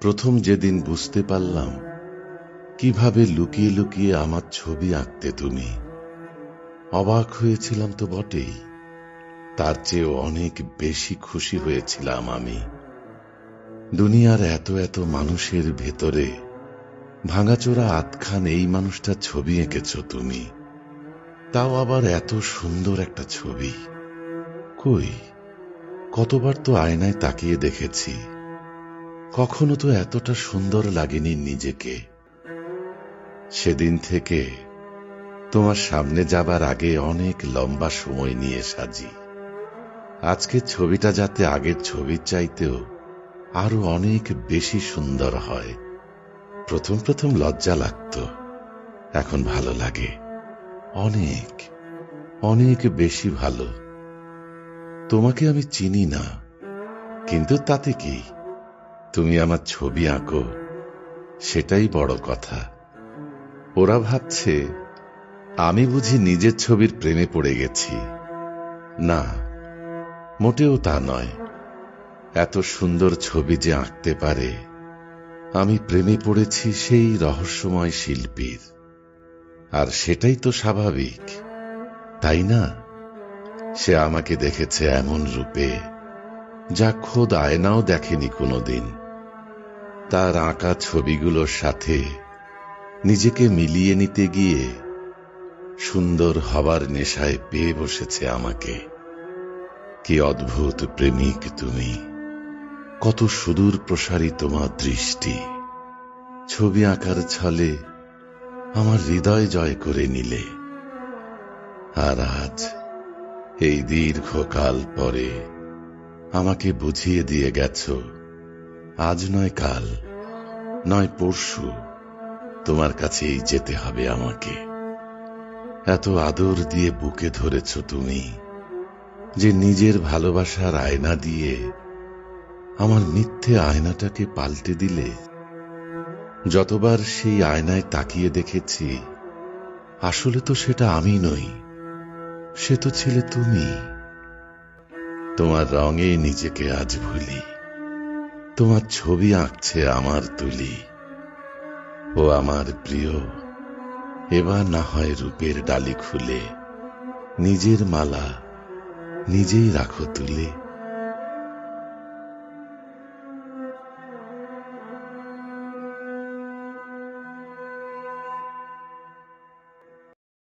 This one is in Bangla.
প্রথম যেদিন বুঝতে পারলাম কীভাবে লুকিয়ে লুকিয়ে আমার ছবি আঁকতে তুমি। অবাক হয়েছিলাম তো বটেই। তার চেয়েও অনেক বেশি খুশি হয়েছিলাম আমি। দুনিয়ার এত এত মানুষের ভেতরে ভাঙাচোরা আতখান এই মানুষটার ছবি এঁকেছ তুমি। তাও আবার এত সুন্দর একটা ছবি। কই, কতবার তো আয়নায় তাকিয়ে দেখেছি। কখনো তো এতটা সুন্দর লাগেনি নিজেকে। সেদিন থেকে তোমার সামনে যাবার আগে অনেক লম্বা সময় নিয়ে সাজি। আজকে ছবিটা যাতে আগের ছবির চাইতেও আরও অনেক বেশি সুন্দর হয়। প্রথম প্রথম লজ্জা লাগত। এখন ভালো লাগে। অনেক অনেক বেশি ভালো। তোমাকে আমি চিনি না, কিন্তু তাতে কি? তুমি আমার ছবি আঁকো, সেটাই বড় কথা। ওরা ভাবছে, আমি বুঝি নিজের ছবির প্রেমে পড়ে গেছি। না, মোটেও তা নয়। এত সুন্দর ছবি যে আঁকতে পারে, আমি প্রেমে পড়েছি সেই রহস্যময় শিল্পীর। আর সেটাই তো স্বাভাবিক। তাই না? সে আমাকে দেখেছে এমন রূপে, যা খোদ আয়নাও দেখেনি কোনোদিন। তার আঁকা ছবিগুলোর সাথে নিজেকে মিলিয়ে নিতে গিয়ে সুন্দর হবার নেশায় পেয়ে বসেছে আমাকে। কি অদ্ভুত প্রেমিক তুমি, কত সুদূর প্রসারী তোমার দৃষ্টি। ছবি আঁকার ছলে আমার হৃদয় জয় করে নিলে। আর আজ এই দীর্ঘকাল পরে আমাকে বুঝিয়ে দিয়ে গেছ, আজ নয় কাল, নয় পরশু তোমার কাছেই যেতে হবে আমাকে। এত আদর দিয়ে বুকে ধরেছ তুমি, যে নিজের ভালোবাসার আয়না দিয়ে আমার মিথ্যে আয়নাটাকে পাল্টে দিলে যতবার সেই আয়নায় তাকিয়ে দেখেছি, আসলে তো সেটা আমি নই, সে তো ছিলে তুমি। তোমার রঙে নিজেকে আজ ভুলি, তোমার ছবি আঁকছে আমার তুলি। ও আমার প্রিয়, এবার না হয় রূপের ডালি খুলে, নিজের মালা নিজেই রাখো তুলে।